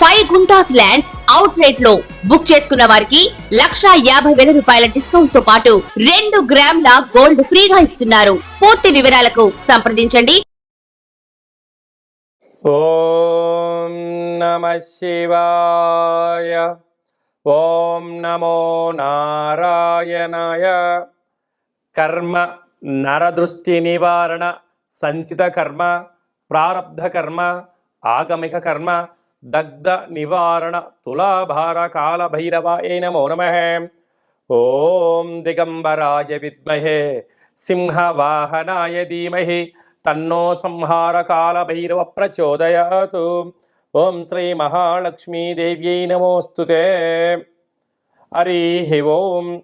Five guntas land out రేట్లో book చేసుకున్న వారికి లక్షా యాభై వేల రూపాయల డిస్కౌంట్తో పాటు రెండు గ్రాముల గోల్డ్ ఫ్రీగా ఇస్తున్నారు. పూర్తి వివరాలకు సంప్రదించండి. ఓం నమ శివాయ. ఓం నమో నారాయణాయ. కర్మ నరదృష్టి నివారణ సంచిత కర్మ ప్రారబ్ధ కర్మ ఆగమిక కర్మ దగ్ధ నివారణ తులాభార కాల భైరవాయ నమో నమ. ఓం దిగంబరాయ విద్మహే సింహవాహనాయ ధీమహి తన్నో సంహార కాల భైరవ ప్రచోదయాతు. ఓం శ్రీ మహాలక్ష్మీదేవ్యై నమోస్తుతే. హరి ఓం.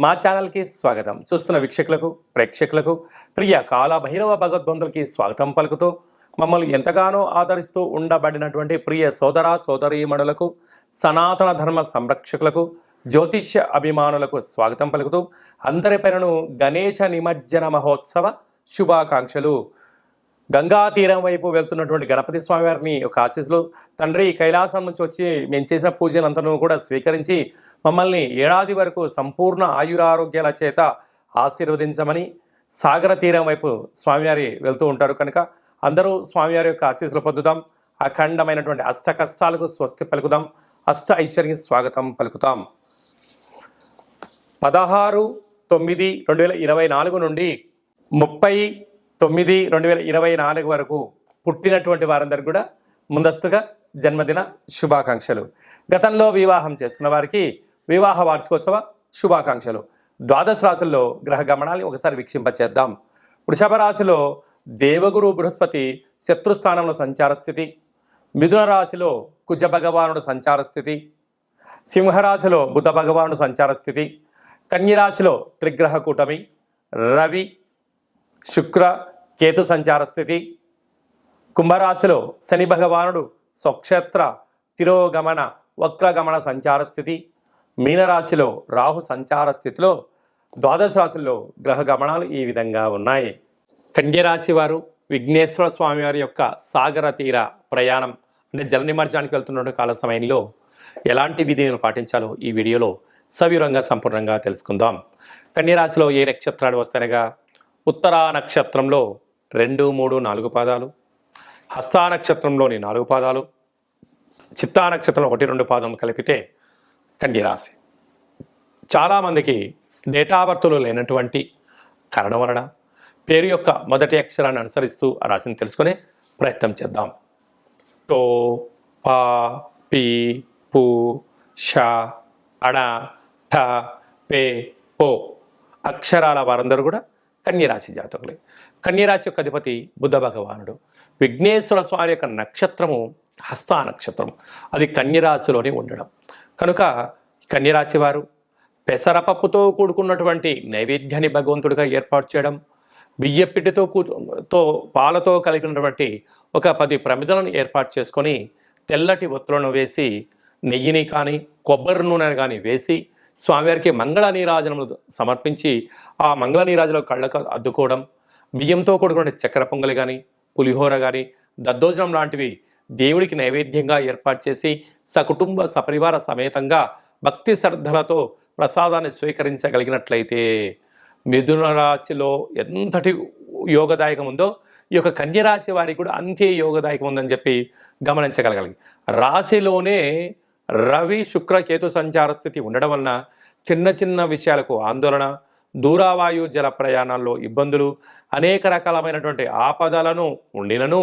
మా ఛానల్కి స్వాగతం. చూస్తున్న వీక్షకులకు ప్రేక్షకులకు ప్రియ కాల భైరవ భగవద్బంధులకి స్వాగతం పలుకుతూ మమ్మల్ని ఎంతగానో ఆదరిస్తూ ఉండబడినటువంటి ప్రియ సోదర సోదరీమణులకు సనాతన ధర్మ సంరక్షకులకు జ్యోతిష్య అభిమానులకు స్వాగతం పలుకుతూ అందరి పేరును గణేశ నిమజ్జన మహోత్సవ శుభాకాంక్షలు. గంగా తీరం వైపు వెళ్తున్నటువంటి గణపతి స్వామి వారిని ఒక ఆశీస్సులు తండ్రి కైలాసం నుంచి వచ్చి మేము చేసిన పూజలంతను కూడా స్వీకరించి మమ్మల్ని ఏడాది వరకు సంపూర్ణ ఆయురారోగ్యాల చేత ఆశీర్వదించమని సాగర తీరం వైపు స్వామివారి వెళ్తూ ఉంటారు కనుక అందరూ స్వామివారి యొక్క ఆశీస్సులు పొందుదాం. అఖండమైనటువంటి అష్ట కష్టాలకు స్వస్తి పలుకుదాం. అష్ట ఐశ్వర్య స్వాగతం పలుకుతాం. పదహారు తొమ్మిది రెండు వేల ఇరవై నాలుగు నుండి ముప్పై తొమ్మిది రెండు వేల ఇరవై నాలుగు వరకు పుట్టినటువంటి వారందరికీ కూడా ముందస్తుగా జన్మదిన శుభాకాంక్షలు. గతంలో వివాహం చేసుకున్న వారికి వివాహ వార్షికోత్సవ శుభాకాంక్షలు. ద్వాదశ రాశుల్లో గ్రహ గమనాన్ని ఒకసారి వీక్షింపచేద్దాం. వృషభ రాశిలో దేవగురు బృహస్పతి శత్రుస్థానంలో సంచార స్థితి. మిథున రాశిలో కుజ భగవానుడు సంచార స్థితి. సింహరాశిలో బుధ భగవానుడు సంచార స్థితి. కన్యరాశిలో త్రిగ్రహ కూటమి. రవి శుక్ర కేతు సంచార స్థితి. కుంభరాశిలో శని భగవానుడు స్వక్షేత్ర తిరోగమన వక్రగమన సంచార స్థితి. మీనరాశిలో రాహు సంచార స్థితిలో ద్వాదశ రాశుల్లో గ్రహ గమనాలు ఈ విధంగా ఉన్నాయి. కన్యరాశి వారు విఘ్నేశ్వర స్వామి వారి యొక్క సాగర తీర ప్రయాణం అంటే జల నిమజ్జనానికి వెళ్తున్న కాల సమయంలో ఎలాంటి విధిని పాటించాలో ఈ వీడియోలో సవివరంగా సంపూర్ణంగా తెలుసుకుందాం. కన్యరాశిలో ఏ నక్షత్రాలు వస్తాయనగా ఉత్తరా నక్షత్రంలో రెండు మూడు నాలుగు పాదాలు హస్తా నక్షత్రంలోని నాలుగు పాదాలు చిత్తా నక్షత్రంలో ఒకటి రెండు పాదం కలిపితే కన్యరాశి. చాలామందికి డేటా బర్తులు లేనటువంటి కారణం వలన పేరు యొక్క మొదటి అక్షరాన్ని అనుసరిస్తూ ఆ రాశిని తెలుసుకునే ప్రయత్నం చేద్దాం. టో పా పి పు ష అణ ఠ పే పో అక్షరాల వారందరూ కూడా కన్యరాశి జాతకులే. కన్యరాశి యొక్క అధిపతి బుద్ధ భగవానుడు. విఘ్నేశ్వర స్వామి యొక్క నక్షత్రము హస్త నక్షత్రం అది కన్యరాశిలోనే ఉండడం. కనుక కన్యరాశి వారు పెసరపప్పుతో కూడుకున్నటువంటి నైవేద్యాన్ని భగవంతుడిగా ఏర్పాటు చేయడం బియ్యపిండితో కూతో పాలతో పాలతో కలిగినటువంటి ఒక పది ప్రమిదలను ఏర్పాటు చేసుకొని తెల్లటి ఒత్తులను వేసి నెయ్యిని కానీ కొబ్బరి నూనెను కానీ వేసి స్వామివారికి మంగళ నీరాజనములు సమర్పించి ఆ మంగళ నీరాజనం కళ్ళకు అద్దుకోవడం బియ్యంతో కూడుకున్న చక్కెర పొంగలి కానీ పులిహోర కానీ దద్దోజనం లాంటివి దేవుడికి నైవేద్యంగా ఏర్పాటు చేసి సకుటుంబ సపరివార సమేతంగా భక్తి శ్రద్ధలతో ప్రసాదాన్ని స్వీకరించగలిగినట్లయితే మిథున రాశిలో ఎంతటి యోగదాయకం ఉందో ఈ యొక్క కన్యరాశి వారికి కూడా అంతే యోగదాయకం ఉందని చెప్పి గమనించగలగాలి. రాశిలోనే రవి శుక్ర కేతు సంచార స్థితి ఉండడం వలన చిన్న చిన్న విషయాలకు ఆందోళన దూరావాయు జల ప్రయాణాల్లో ఇబ్బందులు అనేక రకాలమైనటువంటి ఆపదలను ఉండినను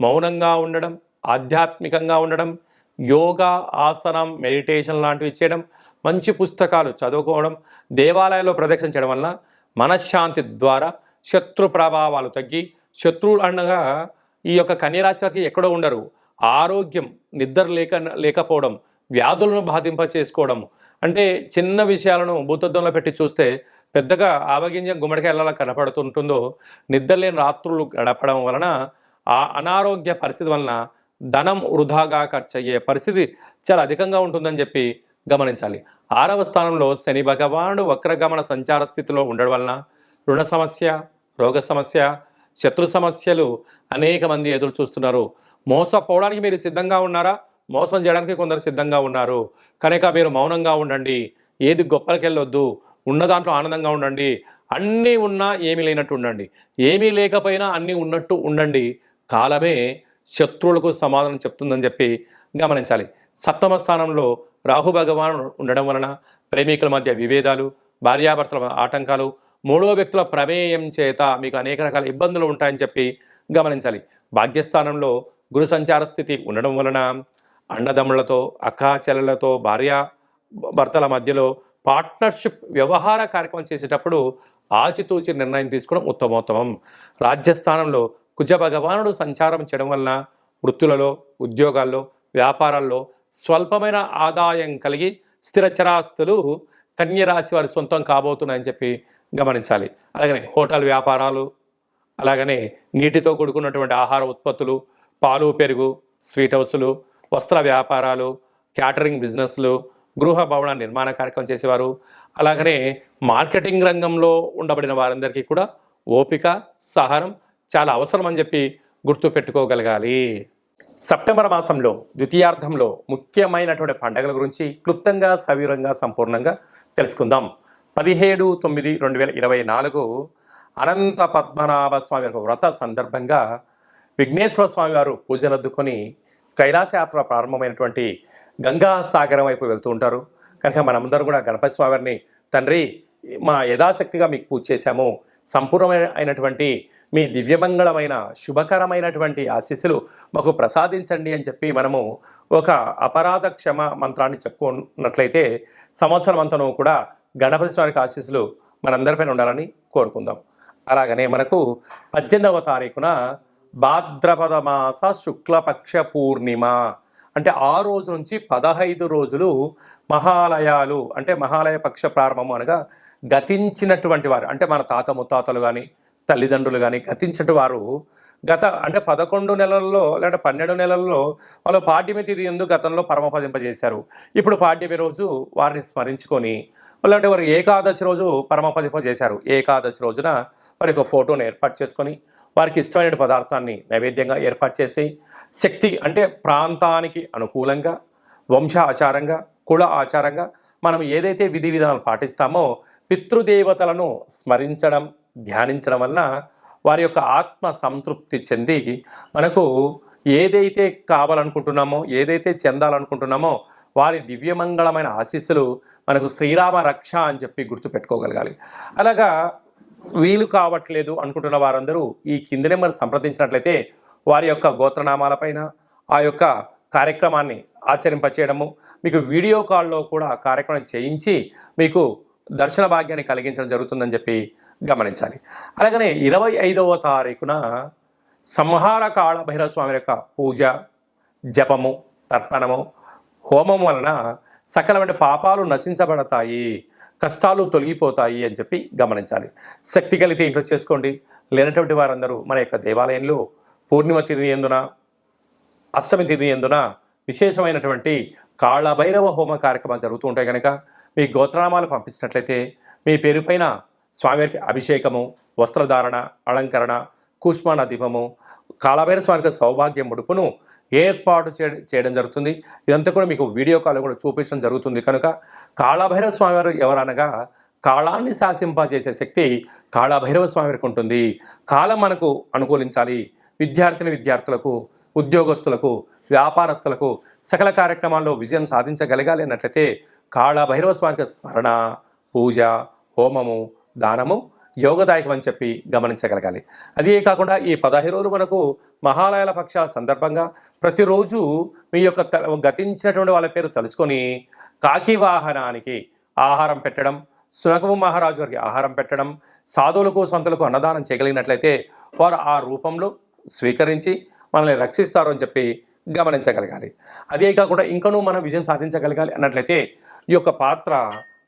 మౌనంగా ఉండడం ఆధ్యాత్మికంగా ఉండడం యోగా ఆసనం మెడిటేషన్ లాంటివి చేయడం మంచి పుస్తకాలు చదువుకోవడం దేవాలయాల్లో ప్రదక్షిణ చేయడం వలన మనశ్శాంతి ద్వారా శత్రు ప్రభావాలు తగ్గి శత్రువులు అనగా ఈ యొక్క కన్యరాశికి ఎక్కడో ఉండరు. ఆరోగ్యం నిద్ర లేక లేకపోవడం వ్యాధులను బాధింప చేసుకోవడం అంటే చిన్న విషయాలను భూతద్దంలో పెట్టి చూస్తే పెద్దగా ఆవగింజ గుమ్మడికాయ కనపడుతుంటుందో నిద్రలేని రాత్రులు గడపడం వలన ఆ అనారోగ్య పరిస్థితి వలన ధనం వృధాగా ఖర్చు అయ్యే పరిస్థితి చాలా అధికంగా ఉంటుందని చెప్పి గమనించాలి. ఆరవ స్థానంలో శని భగవానుడు వక్రగమన సంచార స్థితిలో ఉండడం వలన రుణ సమస్య రోగ సమస్య శత్రు సమస్యలు అనేక మంది ఎదురు చూస్తున్నారు. మోసపోవడానికి మీరు సిద్ధంగా ఉన్నారా? మోసం చేయడానికి కొందరు సిద్ధంగా ఉన్నారు. కనుక మీరు మౌనంగా ఉండండి. ఏది గొప్పలకి వెళ్ళొద్దు ఉన్న దాంట్లో ఆనందంగా ఉండండి. అన్నీ ఉన్నా ఏమీ లేనట్టు ఉండండి. ఏమీ లేకపోయినా అన్నీ ఉన్నట్టు ఉండండి. కాలమే శత్రువులకు సమాధానం చెప్తుందని చెప్పి గమనించాలి. సప్తమ స్థానంలో రాహు భగవాను ఉండడం వలన ప్రేమికుల మధ్య విభేదాలు భార్యాభర్తల ఆటంకాలు మూడో వ్యక్తుల ప్రమేయం చేత మీకు అనేక రకాల ఇబ్బందులు ఉంటాయని చెప్పి గమనించాలి. భాగ్యస్థానంలో గురు సంచార స్థితి ఉండడం వలన అన్నదమ్ములతో అక్కా చెల్లెలతో భార్య భర్తల మధ్యలో పార్ట్నర్షిప్ వ్యవహార కార్యక్రమం చేసేటప్పుడు ఆచితూచి నిర్ణయం తీసుకోవడం ఉత్తమోత్తమం. రాజ్యస్థానంలో కుజ భగవానుడు సంచారం చేయడం వలన వృత్తులలో ఉద్యోగాల్లో వ్యాపారాల్లో స్వల్పమైన ఆదాయం కలిగి స్థిరచరాస్తులు కన్యరాశి వారి సొంతం కాబోతున్నాయని చెప్పి గమనించాలి. అలాగనే హోటల్ వ్యాపారాలు అలాగనే నీటితో కూడుకున్నటువంటి ఆహార ఉత్పత్తులు పాలు పెరుగు స్వీట్ హౌసులు వస్త్ర వ్యాపారాలు క్యాటరింగ్ బిజినెస్లు గృహ భవన నిర్మాణ కార్యక్రమం చేసేవారు. అలాగనే మార్కెటింగ్ రంగంలో ఉండబడిన వారందరికీ కూడా ఓపిక సహనం చాలా అవసరం అని చెప్పి గుర్తు పెట్టుకోగలగాలి సెప్టెంబర్ మాసంలో ద్వితీయార్థంలో ముఖ్యమైనటువంటి పండగల గురించి క్లుప్తంగా సవివరంగా సంపూర్ణంగా తెలుసుకుందాం. పదిహేడు తొమ్మిది రెండు వేల ఇరవై నాలుగు అనంత పద్మనాభ స్వామి యొక్క వ్రత సందర్భంగా విఘ్నేశ్వర స్వామి వారు పూజలు అద్దుకొని కైలాస యాత్ర ప్రారంభమైనటువంటి గంగా సాగరం వైపు వెళ్తూ ఉంటారు. కనుక మనమందరం కూడా గణపతి స్వామి వారిని తండ్రి మా యథాశక్తిగా మీకు పూజ చేశాము. సంపూర్ణమైన అయినటువంటి మీ దివ్యమంగళమైన శుభకరమైనటువంటి ఆశీస్సులు మాకు ప్రసాదించండి అని చెప్పి మనము ఒక అపరాధ క్షమ మంత్రాన్ని చెప్పుకున్నట్లయితే సంవత్సరం అంతను కూడా గణపతి స్వామికి ఆశీస్సులు మనందరిపైన ఉండాలని కోరుకుందాం. అలాగనే మనకు పద్దెనిమిదవ తారీఖున భాద్రపద మాస శుక్లపక్ష పూర్ణిమ. అంటే ఆ రోజు నుంచి పదహైదు రోజులు మహాలయాలు అంటే మహాలయ పక్ష ప్రారంభము అనగా గతించినటువంటి వారు అంటే మన తాత ముత్తాతలు కానీ తల్లిదండ్రులు కానీ గతించిన వారు గత అంటే పదకొండు నెలల్లో లేదా పన్నెండు నెలల్లో వాళ్ళు పాడ్యమి తిథి ఎందుకు గతంలో పరమపదింపజేశారు. ఇప్పుడు పాడ్యమి రోజు వారిని స్మరించుకొని లేదంటే వారు ఏకాదశి రోజు పరమపదింపజేశారు. ఏకాదశి రోజున వారి యొక్క ఫోటోను ఏర్పాటు చేసుకొని వారికి ఇష్టమైన పదార్థాన్ని నైవేద్యంగా ఏర్పాటు చేసి శక్తి అంటే ప్రాంతానికి అనుకూలంగా వంశ ఆచారంగా కుల ఆచారంగా మనం ఏదైతే విధి విధానాలు పాటిస్తామో పితృదేవతలను స్మరించడం ధ్యానించడం వల్ల వారి యొక్క ఆత్మ సంతృప్తి చెంది మనకు ఏదైతే కావాలనుకుంటున్నామో ఏదైతే చెందాలనుకుంటున్నామో వారి దివ్యమంగళమైన ఆశీస్సులు మనకు శ్రీరామ రక్ష అని చెప్పి గుర్తుపెట్టుకోగలగాలి. అలాగా వీలు కావట్లేదు అనుకుంటున్న వారందరూ ఈ కింద నెంబర్ సంప్రదించినట్లయితే వారి యొక్క గోత్రనామాలపైన ఆ యొక్క కార్యక్రమాన్ని ఆచరింపచేయడము మీకు వీడియో కాల్లో కూడా కార్యక్రమం చేయించి మీకు దర్శన భాగ్యాన్ని కలిగించడం జరుగుతుందని చెప్పి గమనించాలి. అలాగనే ఇరవై ఐదవ తారీఖున సంహార కాళ భైరవస్వామి యొక్క పూజ జపము తర్పణము హోమం వలన సకలమైన పాపాలు నశించబడతాయి కష్టాలు తొలగిపోతాయి అని చెప్పి గమనించాలి. శక్తి కలిగితే ఇంట్లో చేసుకోండి. లేనటువంటి వారందరూ మన యొక్క దేవాలయంలో పూర్ణిమ తిథి ఎందున అష్టమి తిథి ఎందున విశేషమైనటువంటి కాళభైరవ హోమ కార్యక్రమాలు జరుగుతూ ఉంటాయి కనుక మీ గోత్రనామాలు పంపించినట్లయితే మీ పేరుపైన స్వామివారికి అభిషేకము వస్త్రధారణ అలంకరణ కూష్మాన దీపము కాలభైర స్వామికి సౌభాగ్య ముడుపును ఏర్పాటు చే- చేయడం జరుగుతుంది. ఇదంతా కూడా మీకు వీడియో కాల్ కూడా చూపించడం జరుగుతుంది. కనుక కాళభైరవ స్వామివారు ఎవరనగా కాళాన్ని శాసింపజేసే శక్తి కాళభైరవ స్వామివారికి ఉంటుంది. కాలం మనకు అనుకూలించాలి. విద్యార్థిని విద్యార్థులకు ఉద్యోగస్తులకు వ్యాపారస్తులకు సకల కార్యక్రమాల్లో విజయం సాధించగలగాలి అన్నట్లయితే కాళభైరవ స్వామికి స్మరణ పూజ హోమము దానము యోగదాయకం అని చెప్పి గమనించగలగాలి. అదే కాకుండా ఈ పదహైదు రోజులు మనకు మహాలయాల పక్షాల సందర్భంగా ప్రతిరోజు మీ యొక్క గతించినటువంటి వాళ్ళ పేరు తెలుసుకొని కాకి వాహనానికి ఆహారం పెట్టడం సునకము మహారాజు గారికి ఆహారం పెట్టడం సాధువులకు సంతులకు అన్నదానం చేయగలిగినట్లయితే వారు ఆ రూపంలో స్వీకరించి మనల్ని రక్షిస్తారు అని చెప్పి గమనించగలగాలి. అదే కాకుండా ఇంకనూ మనం విజయం సాధించగలగాలి అన్నట్లయితే ఈ యొక్క పాత్ర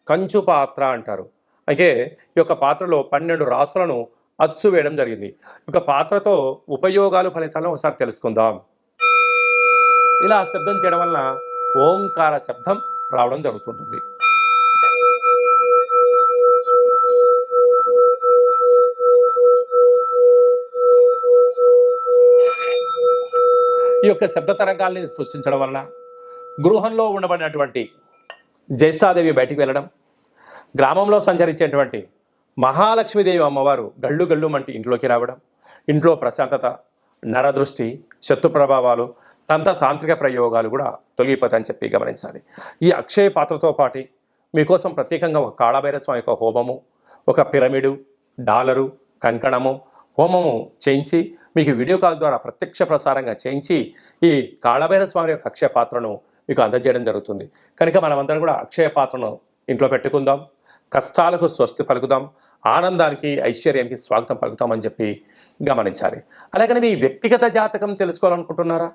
కంచు పాత్ర అంటారు. అయితే ఈ యొక్క పాత్రలో పన్నెండు రాసులను అచ్చు వేయడం జరిగింది. ఈ యొక్క పాత్రతో ఉపయోగాలు ఫలితాలను ఒకసారి తెలుసుకుందాం. ఇలా శబ్దం చేయడం వలన ఓంకార శబ్దం రావడం జరుగుతుంటుంది. ఈ యొక్క శబ్ద తరంగాల్ని సృష్టించడం వలన గృహంలో ఉండబడినటువంటి జ్యేష్ఠాదేవి బయటికి వెళ్ళడం గ్రామంలో సంచరించేటువంటి మహాలక్ష్మీదేవి అమ్మవారు గళ్ళు గళ్ళు మంటి ఇంట్లోకి రావడం ఇంట్లో ప్రశాంతత నరదృష్టి శత్రు ప్రభావాలు తంత్ర తాంత్రిక ప్రయోగాలు కూడా తొలగిపోతాయని చెప్పి గమనించాలి. ఈ అక్షయ పాత్రతో పాటు మీకోసం ప్రత్యేకంగా ఒక కాళభైర స్వామి యొక్క హోమము ఒక పిరమిడు డాలరు కంకణము హోమము చేయించి మీకు వీడియో కాల్ ద్వారా ప్రత్యక్ష ప్రసారంగా చేయించి ఈ కాళభైర స్వామి యొక్క అక్షయ పాత్రను మీకు అందజేయడం జరుగుతుంది. కనుక మనమందరం కూడా అక్షయ పాత్రను ఇంట్లో పెట్టుకుందాం. కష్టాలకు స్వస్తి పలుకుదాం ఆనందానికి ఐశ్వర్యానికి స్వాగతం పలుకుతామని చెప్పి గమనించాలి. అలాగని మీ వ్యక్తిగత జాతకం తెలుసుకోవాలనుకుంటున్నారా?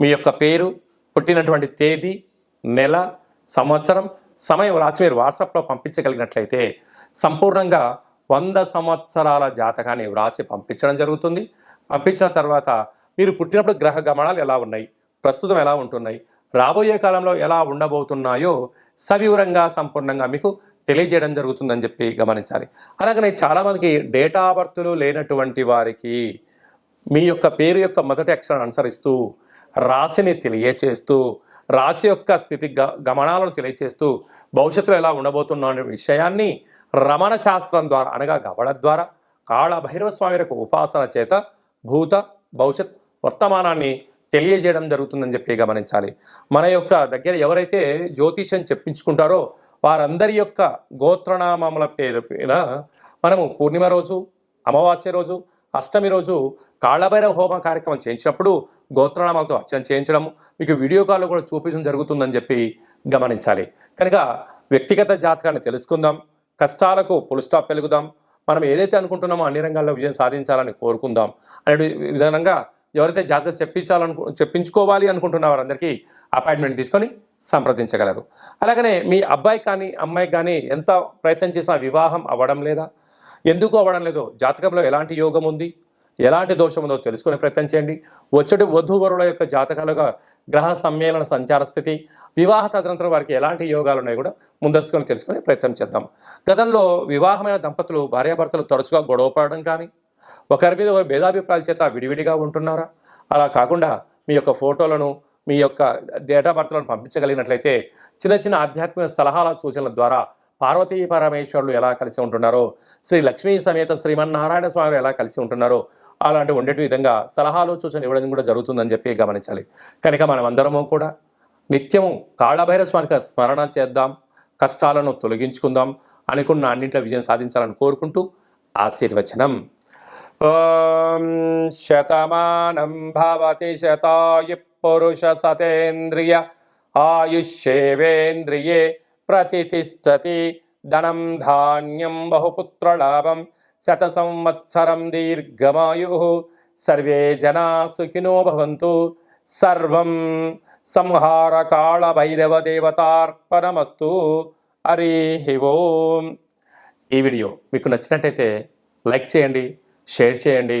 మీ యొక్క పేరు పుట్టినటువంటి తేదీ నెల సంవత్సరం సమయం రాసి మీరు వాట్సాప్లో పంపించగలిగినట్లయితే సంపూర్ణంగా వంద సంవత్సరాల జాతకాన్ని వ్రాసి పంపించడం జరుగుతుంది. పంపించిన తర్వాత మీరు పుట్టినప్పుడు గ్రహ గమనాలు ఎలా ఉన్నాయి? ప్రస్తుతం ఎలా ఉంటున్నాయి? రాబోయే కాలంలో ఎలా ఉండబోతున్నాయో సవివరంగా సంపూర్ణంగా మీకు తెలియజేయడం జరుగుతుందని చెప్పి గమనించాలి. అలాగనే చాలామందికి డేటా బర్త్లు లేనటువంటి వారికి మీ యొక్క పేరు యొక్క మొదటి అక్షరాన్ని అనుసరిస్తూ రాశిని తెలియచేస్తూ రాశి యొక్క స్థితి గ గమనాలను తెలియచేస్తూ భవిష్యత్తులో ఎలా ఉండబోతున్నా అనే విషయాన్ని రమణ శాస్త్రం ద్వారా అనగా గవడ ద్వారా కాళ భైరవ స్వామి యొక్క ఉపాసన చేత భూత భవిష్యత్ వర్తమానాన్ని తెలియజేయడం జరుగుతుందని చెప్పి గమనించాలి. మన యొక్క దగ్గర ఎవరైతే జ్యోతిష్యం చెప్పించుకుంటారో వారందరి యొక్క గోత్రనామముల పేరు మీద మనము పూర్ణిమ రోజు అమావాస్య రోజు అష్టమి రోజు కాళ్ళభైరవ హోమ కార్యక్రమం చేయించినప్పుడు గోత్రనామాలతో అర్చన చేయించడం మీకు వీడియో కాల్లో కూడా చూపించడం జరుగుతుందని చెప్పి గమనించాలి. కనుక వ్యక్తిగత జాతకాన్ని తెలుసుకుందాం కష్టాలకు పులుస్టాప్ పెరుగుదాం మనం ఏదైతే అనుకుంటున్నామో అన్ని రంగాల్లో విజయం సాధించాలని కోరుకుందాం అనే విధంగా ఎవరైతే జాతకం చెప్పించాలను చెప్పించుకోవాలి అనుకుంటున్న వారందరికీ అపాయింట్మెంట్ తీసుకొని సంప్రదించగలరు. అలాగనే మీ అబ్బాయి కానీ అమ్మాయి కానీ ఎంత ప్రయత్నం చేసినా వివాహం అవ్వడం లేదా? ఎందుకు అవ్వడం లేదో? జాతకంలో ఎలాంటి యోగం ఉంది? ఎలాంటి దోషం ఉందో తెలుసుకునే ప్రయత్నం చేయండి. వచ్చటి వధూవరుల యొక్క జాతకాలుగా గ్రహ సమ్మేళన సంచార స్థితి వివాహ తదనంతరం వారికి ఎలాంటి యోగాలు ఉన్నాయి కూడా ముందస్తుకొని తెలుసుకునే ప్రయత్నం చేద్దాం. గతంలో వివాహమైన దంపతులు భార్యాభర్తలు తరచుగా గొడవ పడడం కానీ ఒకరి మీద ఒక భేదాభిప్రాయాల చేత విడివిడిగా ఉంటున్నారా? అలా కాకుండా మీ యొక్క ఫోటోలను మీ యొక్క డేటా బర్త్లను పంపించగలిగినట్లయితే చిన్న చిన్న ఆధ్యాత్మిక సలహాల సూచనల ద్వారా పార్వతీ పరమేశ్వరులు ఎలా కలిసి ఉంటున్నారో శ్రీ లక్ష్మీ సమేత శ్రీమన్నారాయణ స్వామి ఎలా కలిసి ఉంటున్నారో అలాంటి ఉండేటి విధంగా సలహాలు సూచనలు ఇవ్వడం కూడా జరుగుతుందని చెప్పి గమనించాలి. కనుక మనం అందరము కూడా నిత్యము కాళభైర స్వామికి స్మరణ చేద్దాం కష్టాలను తొలగించుకుందాం అనుకున్న అన్నింటిలో విజయం సాధించాలని కోరుకుంటూ ఆశీర్వచనం. ఓం శతమానం భవతి శతాయు పురుష సతేంద్రియ ఆయుష్యేవేంద్రియే ప్రతిష్టతి ధనం ధాన్యం బహుపుత్రలాభం శత సంవత్సరం దీర్ఘమాయు సర్వే జనా సుఖినో భవంతు సర్వం సంహార కాళ భైరవ దేవతార్పణమస్తు హరి ఓం ఈ వీడియో మీకు నచ్చినట్టయితే లైక్ చేయండి షేర్ చేయండి